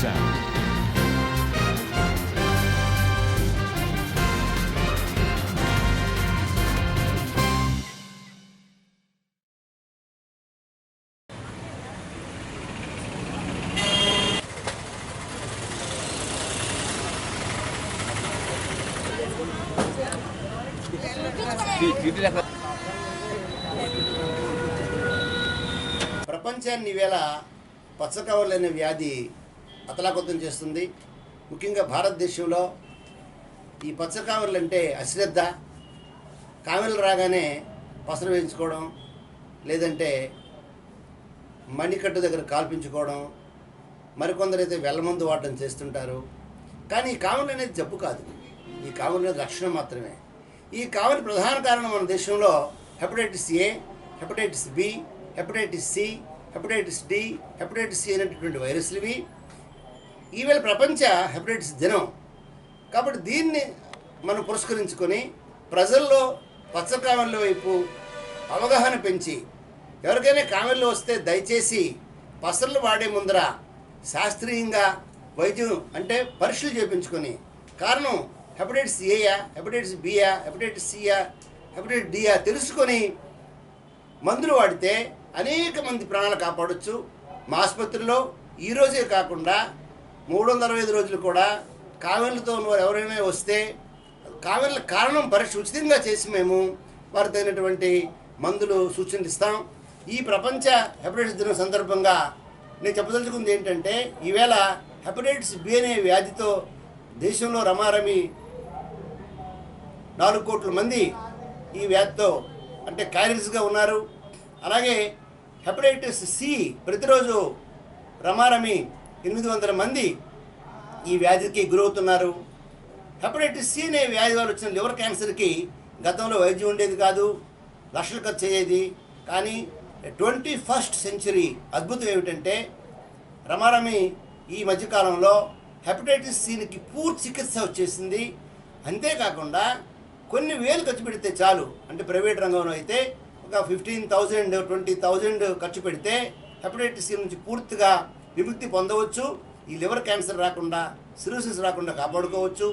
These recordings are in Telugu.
sound. ప్రపంచాన్ని ఈవేళ పచ్చకవర్లు అనే వ్యాధి అతలాకుతం చేస్తుంది. ముఖ్యంగా భారతదేశంలో ఈ పచ్చకావర్లు అంటే అశ్రద్ధ. కామెలు రాగానే పసరు వేయించుకోవడం లేదంటే మణికట్టు దగ్గర కాల్పించుకోవడం మరికొందరైతే వెల్లమందు వాడడం చేస్తుంటారు. కానీ ఈ కామెలు అనేది జబ్బు కాదు. ఈ కామెలు అనేది లక్షణం మాత్రమే. ఈ కామెలు ప్రధాన కారణం మన దేశంలో hepatitis A hepatitis B hepatitis C hepatitis D hepatitis C అనేటటువంటి వైరస్లు ఇవి. ఈవేళ ప్రపంచ హెపటైటిస్ దినం. కాబట్టి దీన్ని మనం పురస్కరించుకొని ప్రజల్లో పచ్చ వైపు అవగాహన పెంచి ఎవరికైనా కామెళ్ళు వస్తే దయచేసి పసర్లు వాడే ముందర శాస్త్రీయంగా వైద్యం అంటే పరీక్షలు చేయించుకొని కారణం హెపటైటిస్ ఏయా హెపటైటిస్ బియా హెపటైటిస్ సియా హెపటైటిస్ డియా తెలుసుకొని మందులు వాడితే అనేక మంది ప్రాణాలు కాపాడొచ్చు. మా ఆసుపత్రిలో ఈ రోజే కాకుండా మూడు వందల అరవై ఐదు రోజులు కూడా కామెర్లతో ఉన్నవారు ఎవరైనా వస్తే కామెర్ల కారణం పరీక్ష ఉచితంగా చేసి మేము వారి తగినటువంటి మందులు సూచనలు ఇస్తాం. ఈ ప్రపంచ హెపటైటిస్ దినం సందర్భంగా నేను చెప్పదలుచుకుంది ఏంటంటే ఈవేళ హెపటైటిస్ బి అనే వ్యాధితో దేశంలో రమారమి నాలుగు కోట్ల మంది ఈ వ్యాధితో అంటే క్యారియర్స్గా ఉన్నారు. అలాగే హెపటైటిస్ సి ప్రతిరోజు రమారమి ఎనిమిది వందల మంది ఈ వ్యాధికి గురవుతున్నారు. హెపటైటిస్ సి అనే వ్యాధి వల్ల వచ్చిన లివర్ క్యాన్సర్కి గతంలో వైద్యం ఉండేది కాదు లక్షలు ఖర్చు అయ్యేది. కానీ ట్వంటీ ఫస్ట్ సెంచరీ అద్భుతం ఏమిటంటే రమారమి ఈ మధ్యకాలంలో హెపటైటిస్ సికి పూర్తి చికిత్స వచ్చేసింది. అంతేకాకుండా కొన్ని వేలు ఖర్చు పెడితే చాలు. అంటే ప్రైవేట్ రంగంలో అయితే ఒక ఫిఫ్టీన్ థౌజండ్ ట్వంటీ థౌజండ్ ఖర్చు పెడితే హెపటైటిస్ సి నుంచి పూర్తిగా విముక్తి పొందవచ్చు ఈ లివర్ క్యాన్సర్ రాకుండా సిరోసిస్ రాకుండా కాపాడుకోవచ్చు.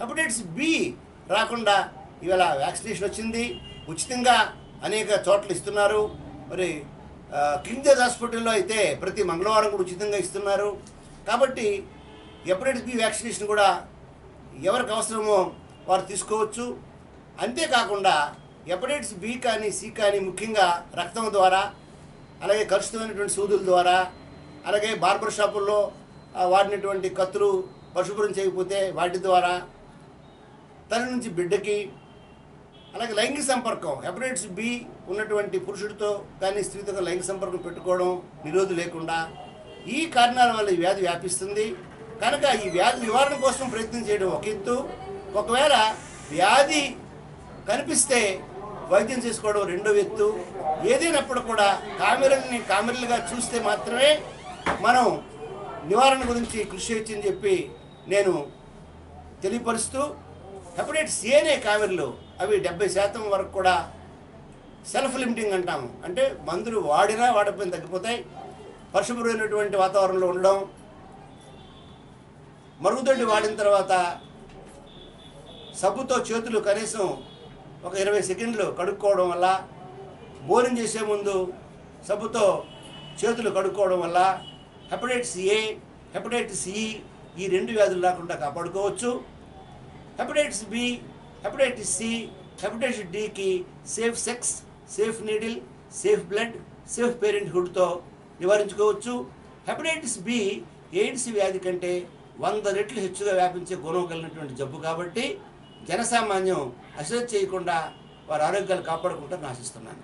హెపటైటిస్ బి రాకుండా ఇవాళ వ్యాక్సినేషన్ వచ్చింది. ఉచితంగా అనేక చోట్ల ఇస్తున్నారు. మరి ఆ, హాస్పిటల్లో అయితే ప్రతి మంగళవారం కూడా ఉచితంగా ఇస్తున్నారు. కాబట్టి హెపటైటిస్ బి వ్యాక్సినేషన్ కూడా ఎవరికి అవసరమో వారు తీసుకోవచ్చు. అంతేకాకుండా హెపటైటిస్ బి కానీ సి కానీ ముఖ్యంగా రక్తం ద్వారా అలాగే కలుషితమైనటువంటి సూదుల ద్వారా అలాగే బార్బర్ షాపుల్లో వాడినటువంటి కత్తులు పరిశుభ్రం చేయకపోతే వాటి ద్వారా తల్లి నుంచి బిడ్డకి అలాగే లైంగిక సంపర్కం హెపటైటిస్ బి ఉన్నటువంటి పురుషుడితో కానీ స్త్రీతో లైంగిక సంపర్కం పెట్టుకోవడం నిరోధు లేకుండా ఈ కారణాల వల్ల ఈ వ్యాధి వ్యాపిస్తుంది. కనుక ఈ వ్యాధి నివారణ కోసం ప్రయత్నం చేయడం ఒక ఎత్తు. ఒకవేళ వ్యాధి కనిపిస్తే వైద్యం చేసుకోవడం రెండో ఎత్తు. ఏదైనప్పుడు కూడా కామెరల్ని కామెరలుగా చూస్తే మాత్రమే మనం నివారణ గురించి కృషి చేయొచ్చని చెప్పి నేను తెలియపరుస్తూ హెపటైటిస్ ఏనే కావేరిలో అవి డెబ్బై శాతం వరకు కూడా సెల్ఫ్ లిమిటింగ్ అంటాము. అంటే మందులు వాడినా వాడకపోయినా తగ్గిపోతాయి. పరిశుభ్రమైనటువంటి వాతావరణంలో ఉండడం మరుగుదొడ్డి వాడిన తర్వాత సబ్బుతో చేతులు కనీసం ఒక ఇరవై సెకండ్లు కడుక్కోవడం వల్ల బోరింగ్ చేసే ముందు సబ్బుతో చేతులు కడుక్కోవడం వల్ల హెపటైటిస్ ఏ హెపటైటిస్ ఈ ఈ రెండు వ్యాధులు రాకుండా కాపాడుకోవచ్చు. Hepatitis B hepatitis C hepatitis డికి safe sex safe needle safe blood safe పేరెంట్హుడ్తో నివారించుకోవచ్చు. హెపటైటిస్ బి ఎయిడ్స్ వ్యాధి కంటే వంద రెట్లు హెచ్చుగా వ్యాపించే గుణం కలిగినటువంటి జబ్బు కాబట్టి జనసామాన్యం అశ్రద్ధ చేయకుండా వారి ఆరోగ్యాలు కాపాడుకుంటూ ఆశిస్తున్నాను.